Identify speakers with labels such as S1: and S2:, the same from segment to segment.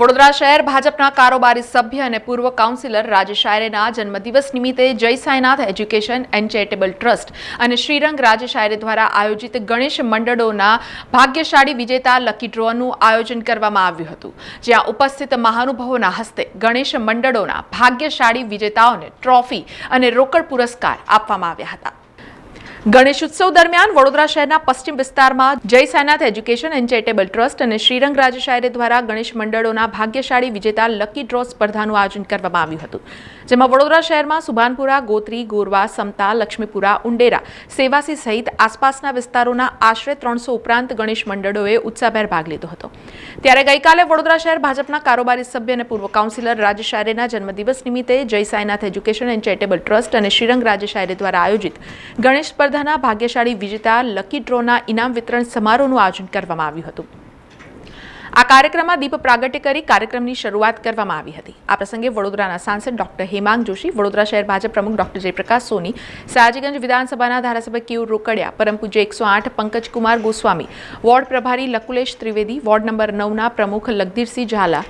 S1: વડોદરા શહેર ભાજપના કારોબારી સભ્ય અને પૂર્વ કાઉન્સિલર રાજેશ આયરેના જન્મદિવસ નિમિત્તે Jai Sainath education and charitable trust અને શ્રીરંગ રાજેશ દ્વારા આયોજિત ગણેશ મંડળોના ભાગ્યશાળી વિજેતા લકી ડ્રોનું આયોજન કરવામાં આવ્યું હતું, જ્યાં ઉપસ્થિત મહાનુભાવોના હસ્તે ગણેશ મંડળોના ભાગ્યશાળી વિજેતાઓને ટ્રોફી અને રોકડ પુરસ્કાર આપવામાં આવ્યા હતા. ગણેશ ઉત્સવ દરમિયાન વડોદરા શહેરના પશ્ચિમ વિસ્તારમાં Jai Sainath education and charitable trust અને શ્રીરંગ રાજશાયરે દ્વારા ગણેશ મંડળોના ભાગ્યશાળી વિજેતા લકી ડ્રો સ્પર્ધાનું આયોજન કરવામાં આવ્યું હતું, જેમાં વડોદરા શહેરમાં સુભાનપુરા, ગોત્રી, ગોરવા, સમતા, લક્ષ્મીપુરા, ઉંડેરા, સેવાસી સહિત આસપાસના વિસ્તારોના આશરે ત્રણસો ઉપરાંત ગણેશ મંડળોએ ઉત્સાહભેર ભાગ લીધો હતો. ત્યારે ગઈકાલે વડોદરા શહેર ભાજપના કારોબારી સભ્ય અને પૂર્વ કાઉન્સિલર રાજેશ શાયરેના જન્મદિવસ નિમિત્તે Jai Sainath education and charitable trust અને શ્રીરંગ રાજેશ શાયરે દ્વારા આયોજિત ગણેશ સ્પર્ધાના ભાગ્યશાળી વિજેતા લકી ડ્રોના ઇનામ વિતરણ સમારોહનું આયોજન કરવામાં આવ્યું હતું. આ કાર્યક્રમમાં દીપ પ્રાગટ્ય કરી કાર્યક્રમની શરૂઆત કરવામાં આવી હતી. આ પ્રસંગે વડોદરાના સાંસદ ડોક્ટર હેમાંગ જોશી, વડોદરા શહેર ભાજપ પ્રમુખ ડોક્ટર જયપ્રકાશ સોની, સયાજીગંજ વિધાનસભાના ધારાસભ્ય કિયુર રોકડિયા પરમ પૂજ્ય એકસો આઠ પંકજકુમાર ગોસ્વામી, વોર્ડ પ્રભારી લકુલેશ ત્રિવેદી, વોર્ડ નંબર નવના પ્રમુખ લગધીરસિંહ ઝાલા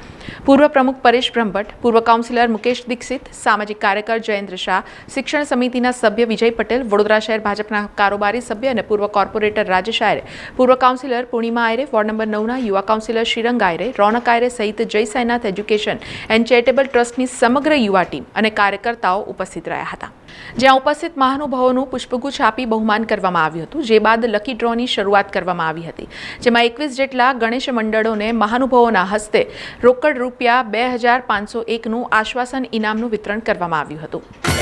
S1: પૂર્વ પ્રમુખ પરેશ બ્રહ્મભટ્ટ, પૂર્વ કાઉન્સિલર મુકેશ દીક્ષિત, સામાજિક કાર્યકર જયેન્દ્ર શાહ, શિક્ષણ સમિતિના સભ્ય વિજય પટેલ, વડોદરા શહેર ભાજપના કારોબારી સભ્ય અને પૂર્વ કોર્પોરેટર રાજેશ આયરે, પૂર્વ councillor Purnima Aayre, ward number નવના યુવા કાઉન્સિલર શ્રીરંગ આયરે, રોનક આયરે સહિત જય સાયનાથ એજ્યુકેશન એન્ડ ચેરિટેબલ ટ્રસ્ટની સમગ્ર યુવા ટીમ અને કાર્યકર્તાઓ ઉપસ્થિત રહ્યા હતા. જ્યાં ઉપસ્થિત મહાનુભાવોનું પુષ્પગુચ્છ આપી બહુમાન કરવામાં આવ્યું હતું, જે બાદ લકી ડ્રોની શરૂઆત કરવામાં આવી હતી. જેમાં એકવીસ જેટલા ગણેશ મંડળોને મહાનુભાવોના હસ્તે રોકડ રૂપિયા બે હજાર પાંચસો એકનું આશ્વાસન ઇનામનું વિતરણ કરવામાં આવ્યું હતું.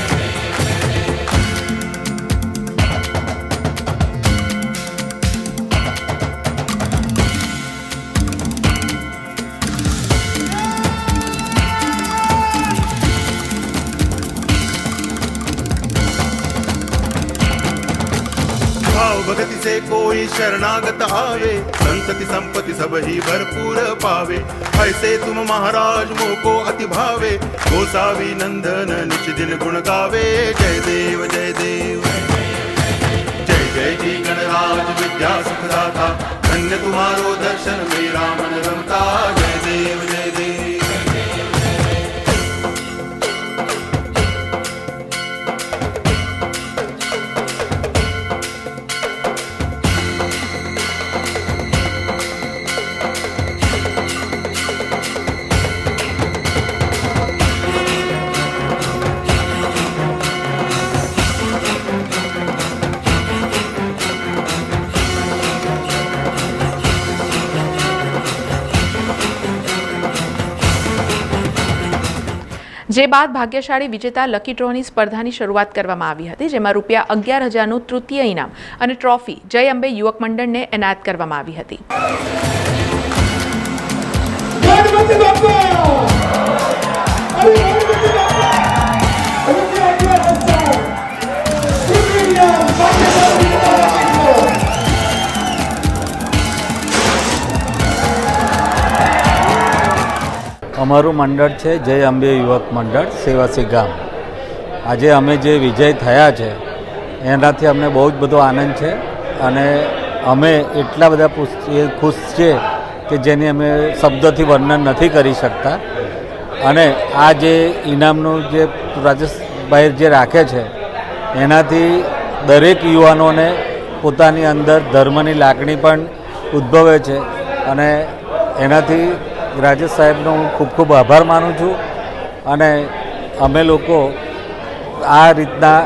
S2: કોઈ શરણાગત આવે, સંતતિ સંપતિ સબહી ભરપૂર પાવે. હૈસે તુમ મહારાજ મોકો અતિ ભાવે ગોસાવી નંદન નિચ દિન ગુણ ગાવે. જય દેવ જય દેવ. જય જય જી ગણરાજ વિદ્યા સુખદાતા. ધન્ય તુમારો દર્શન મેરા મનોરમ
S1: જે બાદ ભાગ્યશાળી વિજેતા લકી ડ્રોની સ્પર્ધાની શરૂઆત કરવામાં આવી હતી, જેમાં રૂપિયા અગિયાર હજારનું તૃતીય ઇનામ અને ટ્રોફી જય અંબે યુવક મંડળને એનાયત કરવામાં આવી હતી.
S3: ગણપતિ બાપ્પા
S4: અમારું મંડળ છે જય અંબે યુવક મંડળ, સેવાસી ગામ. આજે અમે જે વિજય થયા છે, એનાથી અમને બહુ જ બધો આનંદ છે અને અમે એટલા બધા ખુશ છીએ કે જેની અમે શબ્દોથી વર્ણન નથી કરી શકતા. અને આ જે ઇનામનું જે રાજેશભાઈ જે રાખે છે, એનાથી દરેક યુવાનોને પોતાની અંદર ધર્મની લાગણી પણ ઉદ્ભવે છે અને એનાથી રાજેશ સાહેબનો હું ખૂબ ખૂબ આભાર માનું છું અને અમે લોકો આ રીતના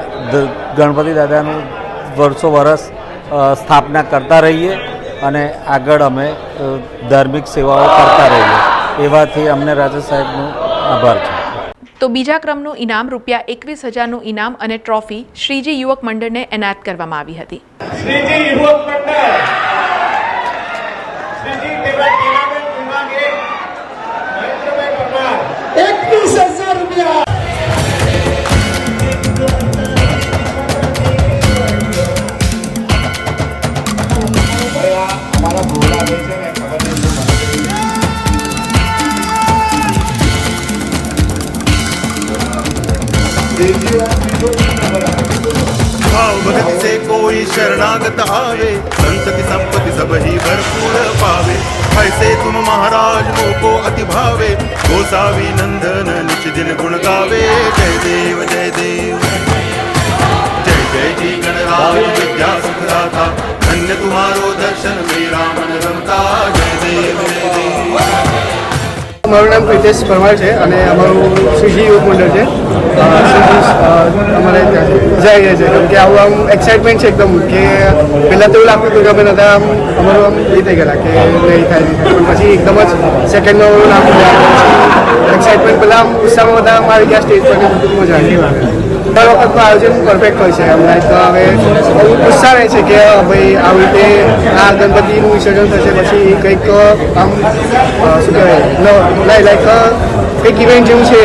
S4: ગણપતિ દાદાનું વર્ષો વરસ સ્થાપના કરતા રહીએ અને આગળ અમે ધાર્મિક સેવાઓ કરતા રહીએ. એવાથી અમને રાજેશ સાહેબનો આભાર છે.
S1: તો બીજા ક્રમનું ઇનામ રૂપિયા એકવીસ હજારનું ઇનામ અને ટ્રોફી શ્રીજી યુવક મંડળને એનાયત કરવામાં આવી હતી.
S3: શ્રીજી યુવક મંડળ
S2: भाव भगति से कोई शरणागत आवे संतति संपत्ति संपत्ति सब ही भरपूर पावे। ऐसे तुम महाराज मोको अति भावे, गोसावी नंदन निच दिन गुण गावे। जय देव जय देव। जय जय जी गणराज विद्या सुखदाता धन्य तुम्हारो दर्शन मेरा मन रमता। जय देव जय देव।
S5: મારું નામ પ્રિતેશ પરમાર છે અને અમારું શ્રીજી યુવક મંડળ છે. અમારે. મજા જાય છે કેમ કે આવું આમ એક્સાઇટમેન્ટ છે એકદમ કે પહેલાં તો એવું લાગતું હતું કે અમે નતા, આમ અમારું આમ એ થઈ ગયેલા કે નહીં થાય પણ પછી એકદમ જ સેકન્ડનો નામ એક્સાઇટમેન્ટ પહેલાં આમ ઉત્સાહમાં બધા આમ ગયા સ્ટેજ પર મજા આવી. દર વખતનું આયોજન પરફેક્ટ હોય છે. અમને તો હવે બહુ ઉત્સાહ રહે છે કે ભાઈ આવી રીતે આ ગણપતિનું વિસર્જન થશે. પછી કંઈક આમ શું કહેવાય? લાઈક કંઈક ઇવેન્ટ જેવું છે.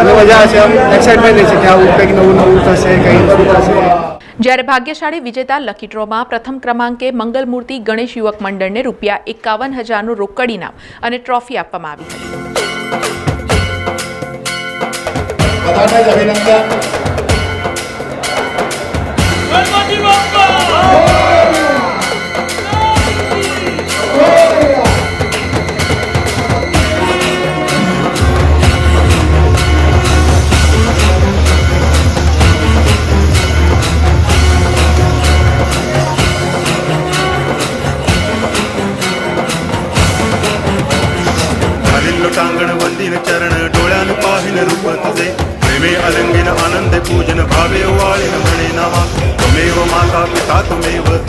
S5: અને મજા હશે આમ એક્સાઇટમેન્ટ રહે છે કે આવું કંઈક નવું નવું થશે કંઈક નવું થશે.
S1: જ્યારે ભાગ્યશાળી વિજેતા લકી ડ્રોમાં પ્રથમ ક્રમાંકે મંગલમૂર્તિ ગણેશ યુવક મંડળને રૂપિયા એકાવન હજારનું રોકડ ઇનામ અને ટ્રોફી આપવામાં આવી હતી.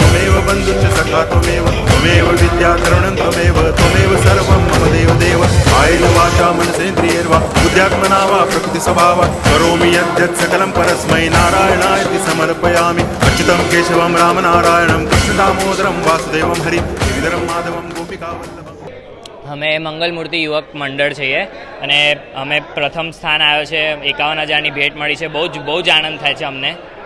S2: त्वमेव त्वमेव बंधुश्च सखा त्वमेव त्वमेव विद्या तरुणं त्वमेव त्वमेव सर्वं मम देव देव कायेन वाचा मनसेन्द्रियैर्वा बुद्ध्यात्मना वा प्रकृति स्वभावा करोमि यद्यत् सकलं परस्मै नारायणाय समर्पयामि अच्युतं केशवं रामनारायणं कृष्णदामोदरं वासुदेवं हरि श्रीधरं माधवं गोपिकावल्लभम्
S6: અમે મંગલમૂર્તિ યુવક મંડળ છીએ અને અમે પ્રથમ સ્થાન આવ્યો છે એકાવન હજારની ભેટ મળી છે બહુ જ બહુ જ આનંદ થાય છે અમને એ, અ,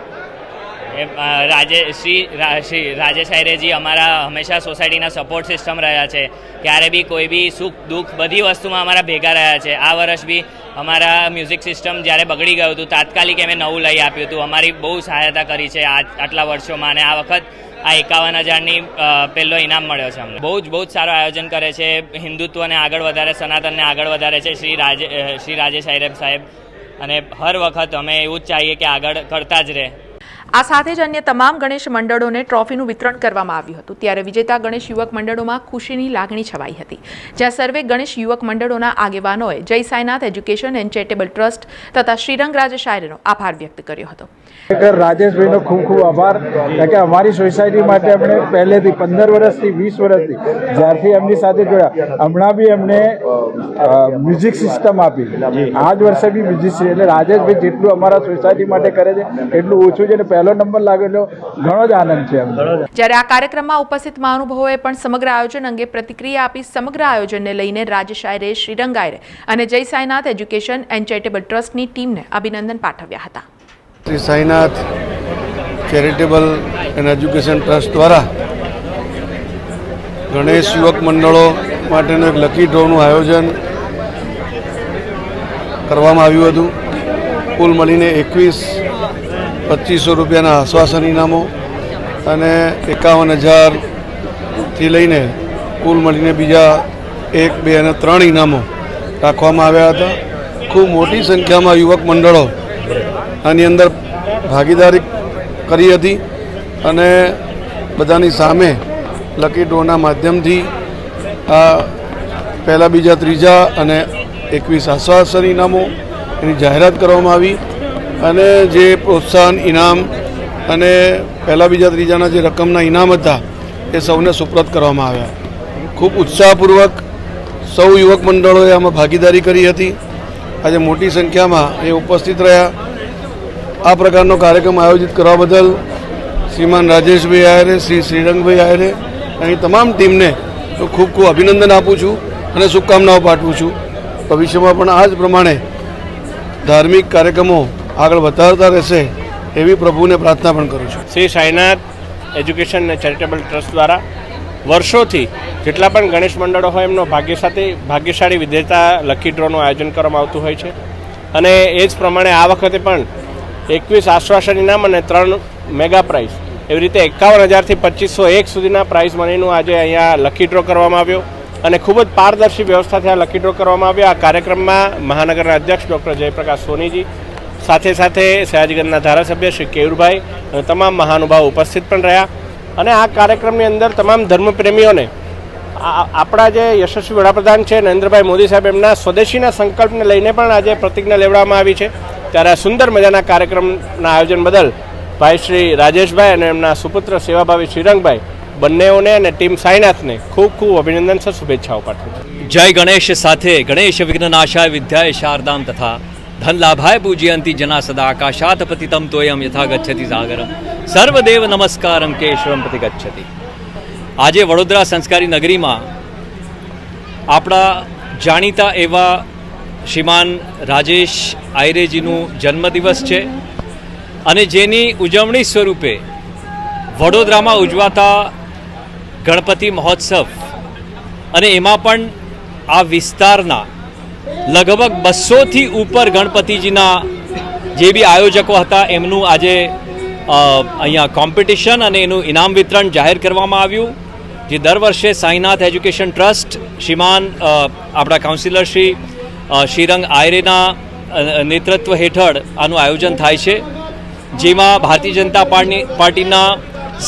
S6: રાજે, શ્રી શ્રી રાજેશ આયરેજી અમારા હંમેશા સોસાયટીના સપોર્ટ સિસ્ટમ રહ્યા છે. ક્યારે બી કોઈ બી સુખ, દુઃખ બધી વસ્તુમાં અમારા ભેગા રહ્યા છે. આ વર્ષ બી અમારા મ્યુઝિક સિસ્ટમ જ્યારે બગડી ગયું હતું, તાત્કાલિક એમે નવું લઈ આપ્યું હતું. અમારી બહુ સહાયતા કરી છે આ આટલા વર્ષોમાં. અને આ વખત આ એકાવન હજારની પહેલો ઇનામ મળ્યો છે અમને. બહુ જ બહુ જ સારું આયોજન કરે છે. હિન્દુત્વને આગળ વધારે, સનાતનને આગળ વધારે છે શ્રી રાજે શ્રી રાજેશ આયરેબ સાહેબ. અને હર વખત અમે એવું જ ચાહીએ કે આગળ કરતા જ રહે.
S1: આ સાથે જ અન્ય તમામ ગણેશ મંડળોને ટ્રોફીનું વિતરણ કરવામાં આવ્યું હતું. ત્યારે વિજેતા ગણેશ યુવક મંડળોમાં ખુશીની લાગણી છવાઈ હતી. જ્યાં સર્વે ગણેશ યુવક મંડળોના આગેવાનોએ Jai Sainath education and charitable trust તથા શ્રીરંગ રાજે શાયરેનો આભાર વ્યક્ત કર્યો હતો.
S7: રાજેશભાઈનો ખૂબ ખૂબ આભાર. કારણ કે અમારી સોસાયટી માટે અમને પહેલેથી પંદર વર્ષથી, વીસ વર્ષથી જ્યારથી એમની સાથે જોયા હમણાં બી એમને મ્યુઝિક સિસ્ટમ આપી. આ જ વર્ષે બી મ્યુઝિક એટલે રાજેશભાઈ જેટલું અમારા સોસાયટી માટે કરે છે, એટલું ઓછું છે અને પહેલો નંબર લાગેલો ઘણો જ આનંદ છે
S1: જ્યારે આ કાર્યક્રમમાં ઉપસ્થિત મહાનુભાવોએ પણ સમગ્ર આયોજન અંગે પ્રતિક્રિયા આપી સમગ્ર આયોજનને લઈને રાજ્ય શાયરે આયરે અને જય સાઈનાથ એજ્યુકેશન એન્ડ ચેરિટેબલ ટ્રસ્ટની ટીમને અભિનંદન પાઠવ્યા હતા.
S8: Shri Sainath charitable and education trust દ્વારા ગણેશ યુવક મંડળો માટેનું એક લકી ડ્રોનું આયોજન કરવામાં આવ્યું હતું. કુલ મળીને એકવીસ પચીસો રૂપિયાના આશ્વાસન ઇનામો અને એકાવન હજારથી લઈને કુલ મળીને બીજા એક, બે અને ત્રણ ઇનામો રાખવામાં આવ્યા હતા. ખૂબ મોટી સંખ્યામાં યુવક મંડળો આની અંદર ભાગીદારી કરી હતી અને બધાની સામે લકી ડ્રોના માધ્યમથી આ પહેલાં, બીજા, ત્રીજા અને એકવીસ આશ્વાસન ઇનામો એની જાહેરાત કરવામાં આવી. અને જે પ્રોત્સાહન ઇનામ અને પહેલાં બીજા ત્રીજાના જે રકમના ઇનામ હતા, એ સૌને સુપ્રત કરવામાં આવ્યા. ખૂબ ઉત્સાહપૂર્વક સૌ યુવક મંડળોએ આમાં ભાગીદારી કરી હતી. આજે મોટી સંખ્યામાં એ ઉપસ્થિત રહ્યા. આ પ્રકારનો કાર્યક્રમ આયોજિત કરવા બદલ શ્રીમાન રાજેશભાઈ આયરે, શ્રી શ્રીરંગભાઈ આયરે અહીં તમામ ટીમને હું ખૂબ ખૂબ અભિનંદન આપું છું અને શુભકામનાઓ પાઠવું છું. ભવિષ્યમાં પણ આ જ પ્રમાણે ધાર્મિક કાર્યક્રમો આગળ વધારતા રહેશે એવી પ્રભુને પ્રાર્થના પણ કરું છું.
S9: શ્રી સાઈનાથ એજ્યુકેશન અને ચેરિટેબલ ટ્રસ્ટ દ્વારા વર્ષોથી જેટલા પણ ગણેશ મંડળો હોય એમનો ભાગ્ય સાથે ભાગ્યશાળી વિધેતા લકી ડ્રોનું આયોજન કરવામાં આવતું હોય છે. અને એ જ પ્રમાણે આ વખતે પણ એકવીસ આશ્વાસન ઇનામ અને ત્રણ મેગા પ્રાઇઝ એવી રીતે એકાવન હજારથી પચીસો એક સુધીના પ્રાઇઝ મનીનું આજે અહીંયા લકી ડ્રો કરવામાં આવ્યો. અને ખૂબ જ પારદર્શી વ્યવસ્થાથી આ લકી ડ્રો કરવામાં આવ્યો. આ કાર્યક્રમમાં મહાનગરના અધ્યક્ષ ડૉક્ટર જયપ્રકાશ સોનીજી સાથે સાથે સયાજગંજના ધારાસભ્ય શ્રી કેયુરભાઈ તમામ મહાનુભાવ ઉપસ્થિત પણ રહ્યા. અને આ કાર્યક્રમની અંદર તમામ ધર્મપ્રેમીઓને આપણા જે યશસ્વી વડાપ્રધાન છે નરેન્દ્રભાઈ મોદી સાહેબ, એમના સ્વદેશીના સંકલ્પને લઈને પણ આજે પ્રતિજ્ઞા લેવડાવવામાં આવી છે. ત્યારે આ સુંદર મજાના કાર્યક્રમના આયોજન બદલ ભાઈ શ્રી રાજેશભાઈ અને એમના સુપુત્ર સેવાભાવી શ્રીરંગભાઈ બંનેઓને અને ટીમ સાઈનાથને ખૂબ ખૂબ અભિનંદન સર, શુભેચ્છાઓ પાઠવું
S10: જય ગણેશ સાથે ગણેશ વિઘ્નનાશાય વિદ્યાય શારદામ તથા ધન લાભાય પૂજયંતી જના સદા આકાશાત પતિતમ તોયમ યથા ગચ્છતિ સાગરમ સર્વદેવ નમસ્કારમ કેશવમ પ્રતિ ગચ્છતિ આજે વડોદરા સંસ્કારી નગરીમાં આપણા જાણીતા એવા શ્રીમાન રાજેશ આયરેજીનું જન્મદિવસ છે અને જેની ઉજવણી સ્વરૂપે વડોદરામાં ઉજવાતા ગણપતિ મહોત્સવ અને એમાં પણ આ વિસ્તારના લગભગ બસોથી ઉપર ગણપતિજીના જે બી આયોજકો હતા, એમનું આજે અહીંયા કોમ્પિટિશન અને એનું ઇનામ વિતરણ જાહેર કરવામાં આવ્યું, જે દર વર્ષે સાંઈનાથ એજ્યુકેશન ટ્રસ્ટ, શ્રીમાન આપણા કાઉન્સિલર શ્રી શ્રીરંગ આયરેના નેતૃત્વ હેઠળ આનું આયોજન થાય છે, જેમાં ભારતીય જનતા પાર્ટીના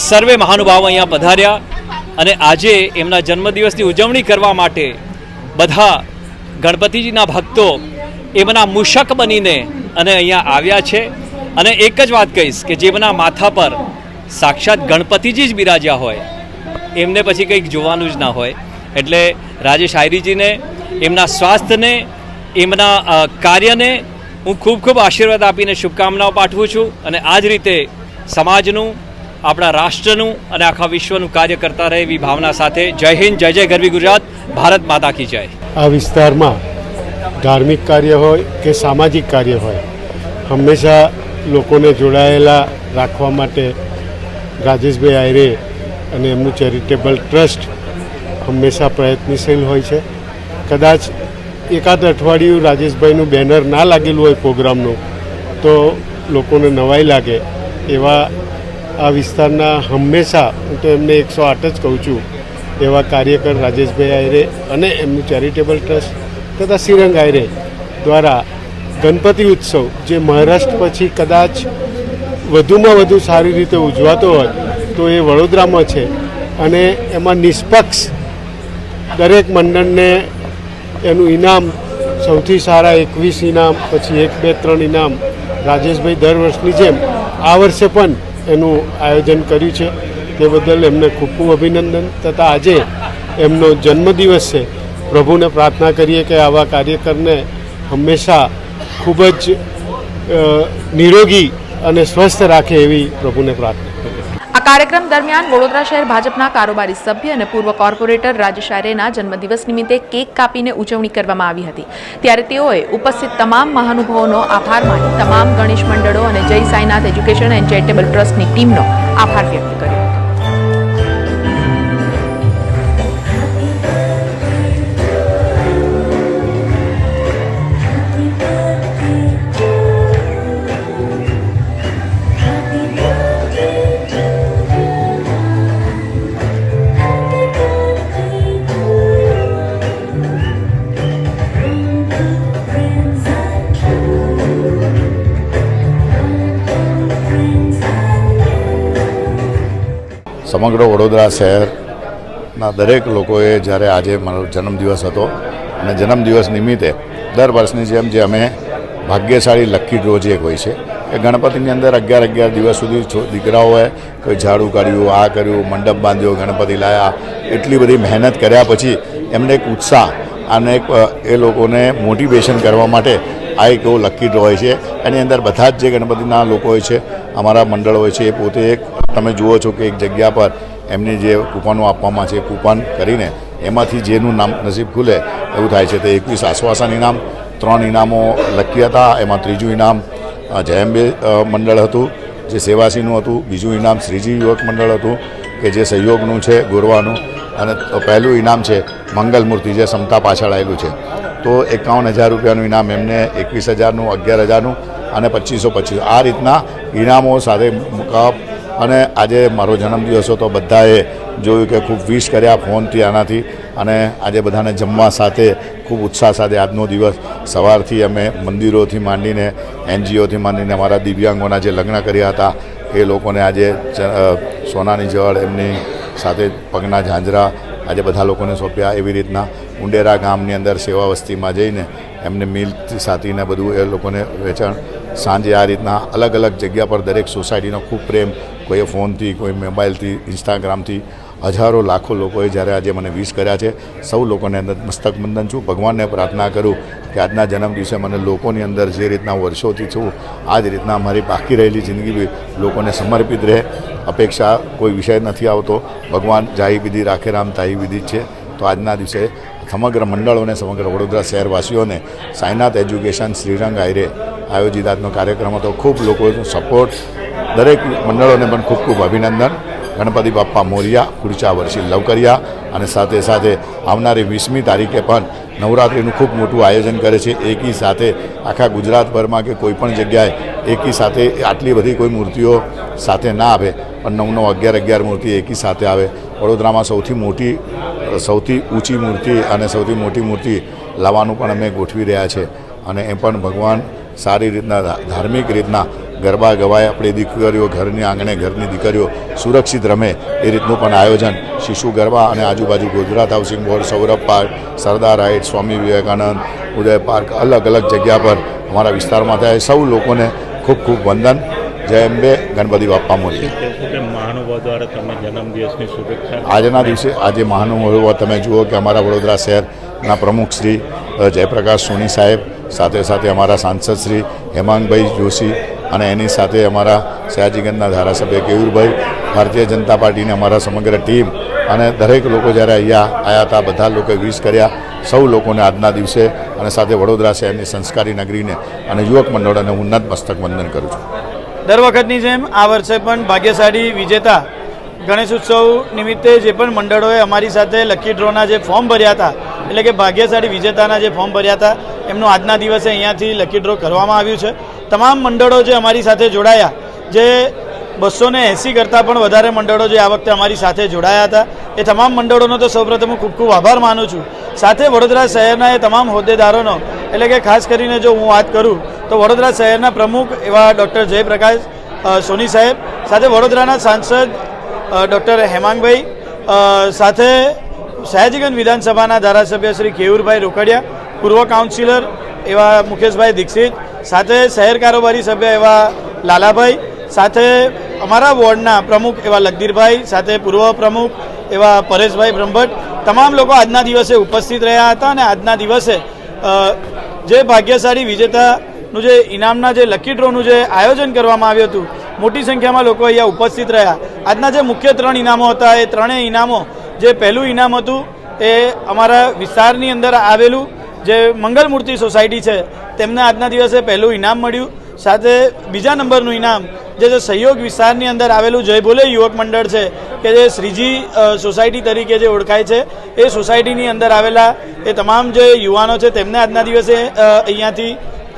S10: સર્વે મહાનુભાવો અહીંયા પધાર્યા અને આજે એમના જન્મદિવસની ઉજવણી કરવા માટે બધા ગણપતિજીના ભક્તો એમના મૂષક બનીને અને અહીંયા આવ્યા છે. અને એક જ વાત કહીશ કે જેમના માથા પર સાક્ષાત ગણપતિજી જ બિરાજ્યા હોય, એમને પછી કંઈક જોવાનું જ ના હોય. એટલે રાજેશ આયરીજીને, એમના સ્વાસ્થ્યને, એમના કાર્યને હું ખૂબ ખૂબ આશીર્વાદ આપીને શુભકામનાઓ પાઠવું છું. અને આ જ રીતે સમાજનું આપણા રાષ્ટ્રનું અને આખા વિશ્વનું કાર્ય કરતા રહે એવી ભાવના સાથે જય હિન્દ, જય જય ગરવી ગુજરાત, ભારત માતા કી જય.
S11: આ વિસ્તારમાં ધાર્મિક કાર્ય હોય કે સામાજિક કાર્ય હોય, હંમેશા લોકોને જોડાયેલા રાખવા માટે રાજેશભાઈ આયરે અને એમનું ચેરિટેબલ ટ્રસ્ટ હંમેશા પ્રયત્નશીલ હોય છે. કદાચ એકાદ અઠવાડિયું રાજેશભાઈનું બેનર ના લાગેલું હોય પ્રોગ્રામનું, તો લોકોને નવાઈ લાગે એવા આ વિસ્તારના હંમેશા, હું તો એમને એકસો આઠ જ કહું છું, એવા કાર્યકર રાજેશભાઈ આયરે અને એમનું ચેરિટેબલ ટ્રસ્ટ તથા શ્રીરંગ આયરે દ્વારા ગણપતિ ઉત્સવ, જે મહારાષ્ટ્ર પછી કદાચ વધુમાં વધુ સારી રીતે ઉજવાતો હોય, તો એ વડોદરામાં છે. અને એમાં નિષ્પક્ષ દરેક મંડળને એનું ઇનામ, સૌથી સારા એકવીસ ઇનામ, પછી એક બે ત્રણ ઇનામ રાજેશભાઈ દર વર્ષની જેમ આ વર્ષે પણ એનું આયોજન કર્યું છે તે બદલ એમને ખૂબ ખૂબ અભિનંદન તથા આજે એમનો જન્મદિવસ છે. પ્રભુને પ્રાર્થના કરીએ કે આવા કાર્યકરને હંમેશા ખૂબ જ નિરોગી અને સ્વસ્થ રાખે એવી પ્રભુને પ્રાર્થના કરીએ.
S1: કાર્યક્રમ દરમિયાન વડોદરા શહેર ભાજપના કારોબારી સભ્ય અને પૂર્વ કોર્પોરેટર રાજેશ આર્યના જન્મદિવસ નિમિત્તે કેક કાપીને ઉજવણી કરવામાં આવી હતી. ત્યારે તેઓએ ઉપસ્થિત તમામ મહાનુભાવોનો આભાર માની તમામ ગણેશ મંડળો અને જય સાઈનાથ એજ્યુકેશન એન્ડ ચેરિટેબલ ટ્રસ્ટની ટીમનો આભાર વ્યક્ત કર્યો.
S12: સમગ્ર વડોદરા શહેરના દરેક લોકોએ જ્યારે આજે મારો જન્મદિવસ હતો અને જન્મદિવસ નિમિત્તે દર વર્ષની જેમ જે અમે ભાગ્યશાળી લક્કી ડ્રો જે હોય છે, એ ગણપતિની અંદર અગિયાર અગિયાર દિવસ સુધી દીકરાઓએ કોઈ ઝાડુ કાઢ્યું, આ કર્યું, મંડપ બાંધ્યો, ગણપતિ લાયા, એટલી બધી મહેનત કર્યા પછી એમને એક ઉત્સાહ અને એક એ લોકોને મોટિવેશન કરવા માટે આ એક એવો લકી ડ્રો હોય છે. એની અંદર બધા જ જે ગણપતિના લોકો હોય છે, અમારા મંડળ હોય છે, એ પોતે એક, તમે જુઓ છો કે એક જગ્યા પર એમની જે કૂપનો આપવામાં છે, કૂપન કરીને એમાંથી જેનું નામ નસીબ ખુલે એવું થાય છે. તો એકવીસ આશ્વાસન ઇનામ ત્રણ ઇનામો લકી હતા, એમાં ત્રીજું ઇનામ જયંબે મંડળ હતું, જે સેવાસીનું હતું, બીજું ઇનામ શ્રીજી યુવક મંડળ હતું, કે જે સહયોગનું છે, ગોરવાનું, અને પહેલું ઇનામ છે મંગલ મૂર્તિ જે સમતા પાછળ આવેલું છે. તો એકાવન હજાર રૂપિયાનું ઇનામ એમને, એકવીસ હજારનું, અગિયાર હજારનું અને પચીસો પચીસ. આ રીતના ઇનામો સાથે મુકા અને આજે મારો જન્મદિવસ હતો બધાએ જોયું કે ખૂબ વિશ કર્યા ફોનથી આનાથી અને આજે બધાને જમવા સાથે ખૂબ ઉત્સાહ સાથે આજનો દિવસ. સવારથી અમે મંદિરોથી માંડીને, એનજીઓથી માંડીને અમારા દિવ્યાંગોના જે લગ્ન કર્યા હતા, એ લોકોને આજે સોનાની જળ, એમની સાથે પગના ઝાંઝરા આજે બધા લોકોને સોંપ્યા એવી રીતના ઉંડેરા ગામની અંદર સેવા વસ્તીમાં જઈને એમને મિલ્ક સાથીને બધું એ લોકોને વેચાણ. સાંજે આ રીતના અલગ અલગ જગ્યા પર દરેક સોસાયટીનો ખૂબ પ્રેમ, કોઈએ ફોનથી, કોઈ મોબાઈલથી, ઇન્સ્ટાગ્રામથી હજારો લાખો લોકોએ જ્યારે આજે મને વિશ કર્યા છે, સૌ લોકોને અંદર મસ્તક બંધન છું. ભગવાનને પ્રાર્થના કરું કે આજના જન્મ દિવસે મને લોકોની અંદર જે રીતના વર્ષોથી છું, આ જ રીતના મારી બાકી રહેલી જિંદગી બી લોકોને સમર્પિત રહે. અપેક્ષા કોઈ વિષય નથી આવતો. ભગવાન જાહી વિધિ રાખે રામ તાહી વિધિ છે. તો આજના દિવસે સમગ્ર મંડળોને, સમગ્ર વડોદરા શહેરવાસીઓને સાઈનાથ એજ્યુકેશન શ્રીરંગ આયરે આયોજિત આજનો કાર્યક્રમ હતો. ખૂબ લોકોનો સપોર્ટ દરેક મંડળોને પણ ખૂબ ખૂબ અભિનંદન. ગણપતિ બાપ્પા મોરિયા, ખુરચા વર્ષી લવકરિયા અને સાથે સાથે આવનારી વીસમી તારીખે પણ નવરાત્રિનું ખૂબ મોટું આયોજન કરે છે. એકી સાથે આખા ગુજરાતભરમાં કે કોઈ પણ જગ્યાએ એકી સાથે આટલી બધી કોઈ મૂર્તિઓ સાથે ના આવે, પણ નવ નવ અગિયાર અગિયાર મૂર્તિ એકી સાથે આવે. વડોદરામાં સૌથી મોટી, સૌથી ઊંચી મૂર્તિ અને સૌથી મોટી મૂર્તિ લાવવાનું પણ અમે ગોઠવી રહ્યા છે. અને એ પણ ભગવાન સારી રીતના, ધાર્મિક રીતના ગરબા ગવાય આપણી દીકરીઓ ઘરની આંગણે ઘરની દીકરીઓ સુરક્ષિત રમે એ રીતનું પણ આયોજન શિશુ ગરબા અને આજુબાજુ Gujarat housing board Saurabh park Sardar height Swami Vivekananda Uday park અલગ અલગ જગ્યા પર અમારા વિસ્તારમાં થાય. સૌ લોકોને ખૂબ ખૂબ વંદન. જય અંબે ગણપતિ બાપા મોરી આજના દિવસે આજે મહાનુભાવો તમે જુઓ કે અમારા વડોદરા શહેરના પ્રમુખ શ્રી જયપ્રકાશ સોની સાહેબ સાથે સાથે અમારા સાંસદ શ્રી હેમાંગભાઈ જોશી અને એની સાથે અમારા સયાજીગંજના ધારાસભ્ય કેયુરભાઈ ભારતીય જનતા પાર્ટીની અમારા સમગ્ર ટીમ અને દરેક લોકો જ્યારે અહીંયા આવ્યા હતા, બધા લોકોએ વિશ કર્યા, સૌ લોકોને આજના દિવસે અને સાથે વડોદરા શહેરની સંસ્કારી નગરીને અને યુવક મંડળોને ઉન્નત મસ્તક વંદન કરું છું.
S5: દર વખતની જેમ આ વર્ષે પણ ભાગ્યશાળી વિજેતા ગણેશ ઉત્સવ નિમિત્તે જે પણ મંડળોએ અમારી સાથે લકી ડ્રોના જે ફોર્મ ભર્યા હતા, એટલે કે ભાગ્યશાળી વિજેતાના જે ફોર્મ ભર્યા હતા, એમનું આજના દિવસે અહીંયાથી લકી ડ્રો કરવામાં આવ્યું છે. તમામ મંડળો જે અમારી સાથે જોડાયા, જે બસો ને એંસી કરતાં પણ વધારે મંડળો જે આ વખતે અમારી સાથે જોડાયા હતા, એ તમામ મંડળોનો તો સૌપ્રથમ હું ખૂબ ખૂબ આભાર માનું છું. સાથે વડોદરા શહેરના એ તમામ હોદ્દેદારોનો, એટલે કે ખાસ કરીને જો હું વાત કરું, તો વડોદરા શહેરના પ્રમુખ એવા ડૉક્ટર જયપ્રકાશ સોની સાહેબ, સાથે વડોદરાના સાંસદ ડૉક્ટર હેમાંગભાઈ સાથે સયાજીગંજ વિધાનસભાના ધારાસભ્ય શ્રી કેયુરભાઈ રોકડિયા, પૂર્વ કાઉન્સિલર એવા મુકેશભાઈ દીક્ષિત સાથે શહેર કારોબારી સભ્ય એવા લાલાભાઈ, સાથે અમારા વોર્ડના પ્રમુખ એવા લગદીરભાઈ સાથે પૂર્વ પ્રમુખ એવા પરેશભાઈ બ્રહ્મભટ્ટ, તમામ લોકો આજના દિવસે ઉપસ્થિત રહ્યા હતા અને આજના દિવસે જે ભાગ્યશાળી વિજેતાનું જે ઇનામના જે લકી ડ્રોનું જે આયોજન કરવામાં આવ્યું હતું, મોટી સંખ્યામાં લોકો અહીંયા ઉપસ્થિત રહ્યા. આજના જે મુખ્ય ત્રણ ઇનામો હતા, એ ત્રણેય ઇનામો જે પહેલું ઇનામ હતું, એ અમારા વિસ્તારની અંદર આવેલું જે મંગલમૂર્તિ સોસાયટી છે, તેમને આજના દિવસે પહેલું ઇનામ મળ્યું. સાથે બીજા નંબરનું ઇનામ, જે છે સહયોગ વિસ્તારની અંદર આવેલું જય ભોલે યુવક મંડળ છે, કે જે શ્રીજી સોસાયટી તરીકે જે ઓળખાય છે, એ સોસાયટીની અંદર આવેલા એ તમામ જે યુવાનો છે, તેમને આજના દિવસે અહીંયાથી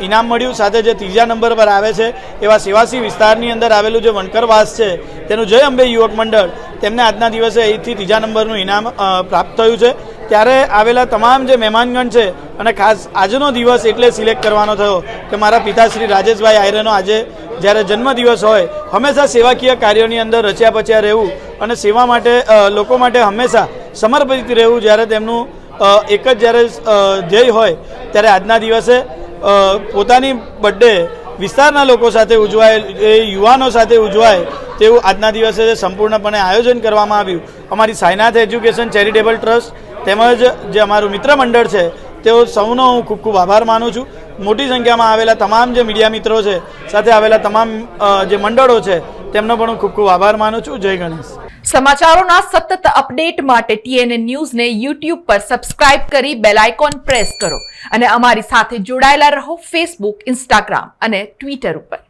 S5: ઇનામ મળ્યું. સાથે જે ત્રીજા નંબર પર આવે છે, એવા સેવાસી વિસ્તારની અંદર આવેલું જે વણકરવાસ છે, તેનું જય અંબે યુવક મંડળ, તેમને આજના દિવસે અહીંથી ત્રીજા નંબરનું ઇનામ પ્રાપ્ત થયું છે. ત્યારે આવેલા તમામ જે મહેમાનગણ છે અને ખાસ આજનો દિવસ એટલે સિલેક્ટ કરવાનો થયો કે મારા પિતાશ્રી રાજેશભાઈ આયરેનો આજે જ્યારે જન્મદિવસ હોય, હંમેશા સેવાકીય કાર્યોની અંદર રચ્યા પચ્યા રહેવું અને સેવા માટે લોકો માટે હંમેશા સમર્પિત રહેવું જ્યારે તેમનું એક જ જ્યારે ધ્યેય હોય ત્યારે આજના દિવસે પોતાની બર્થડે વિસ્તારના લોકો સાથે ઉજવાય એ યુવાનો સાથે ઉજવાય તેવું આજના દિવસે સંપૂર્ણપણે આયોજન કરવામાં આવ્યું. અમારી સાયનાથ એજ્યુકેશન ચેરિટેબલ ટ્રસ્ટ તેમજ જે અમારું મિત્ર મંડળ છે, તેઓ સૌનો હું ખૂબ ખૂબ આભાર માનું છું. મોટી સંખ્યામાં આવેલા તમામ જે મીડિયા મિત્રો છે, સાથે આવેલા તમામ જે મંડળો છે, તેમનો પણ હું ખૂબ ખૂબ આભાર માનું છું. જય ગણેશ.
S1: સમાચારોના સતત અપડેટ માટે ટીએનએ ન્યૂઝને યુટ્યુબ પર સબસ્ક્રાઇબ કરી બેલ આઇકોન પ્રેસ કરો અને અમારી સાથે જોડાયેલા રહો ફેસબુક, ઇન્સ્ટાગ્રામ અને ટ્વિટર ઉપર.